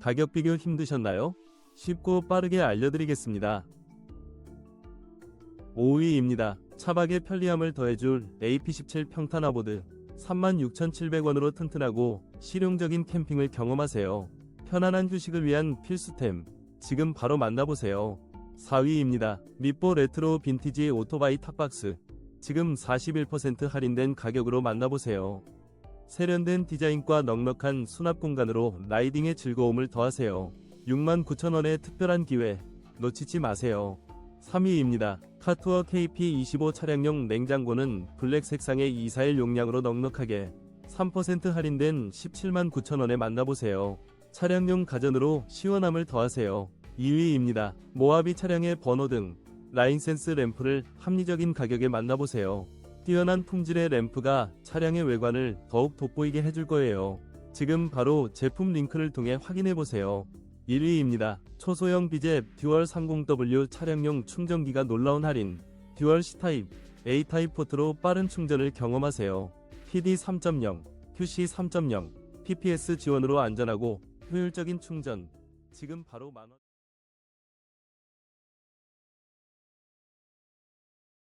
가격 비교 힘드셨나요? 쉽고 빠르게 알려드리겠습니다. 5위입니다. 차박의 편리함을 더해줄 AP17 평탄화보드 36,700원으로 튼튼하고 실용적인 캠핑을 경험하세요. 편안한 휴식을 위한 필수템 지금 바로 만나보세요. 4위입니다. 미뽀 레트로 빈티지 오토바이 탑박스 지금 41% 할인된 가격으로 만나보세요. 세련된 디자인과 넉넉한 수납 공간으로 라이딩의 즐거움을 더하세요. 69,000원의 특별한 기회 놓치지 마세요. 3위입니다. 카투어 KP25 차량용 냉장고는 블랙 색상의 241 용량으로 넉넉하게 3% 할인된 17만 9천원에 만나보세요. 차량용 가전으로 시원함을 더하세요. 2위입니다. 모하비 차량의 번호 등, 라인센스 램프를 합리적인 가격에 만나보세요. 뛰어난 품질의 램프가 차량의 외관을 더욱 돋보이게 해줄 거예요. 지금 바로 제품 링크를 통해 확인해보세요. 1위입니다. 초소형 비잽 듀얼 30W 차량용 충전기가 놀라운 할인. 듀얼 C타입, A타입 포트로 빠른 충전을 경험하세요. PD 3.0, QC 3.0, PPS 지원으로 안전하고 효율적인 충전. 지금 바로 만원.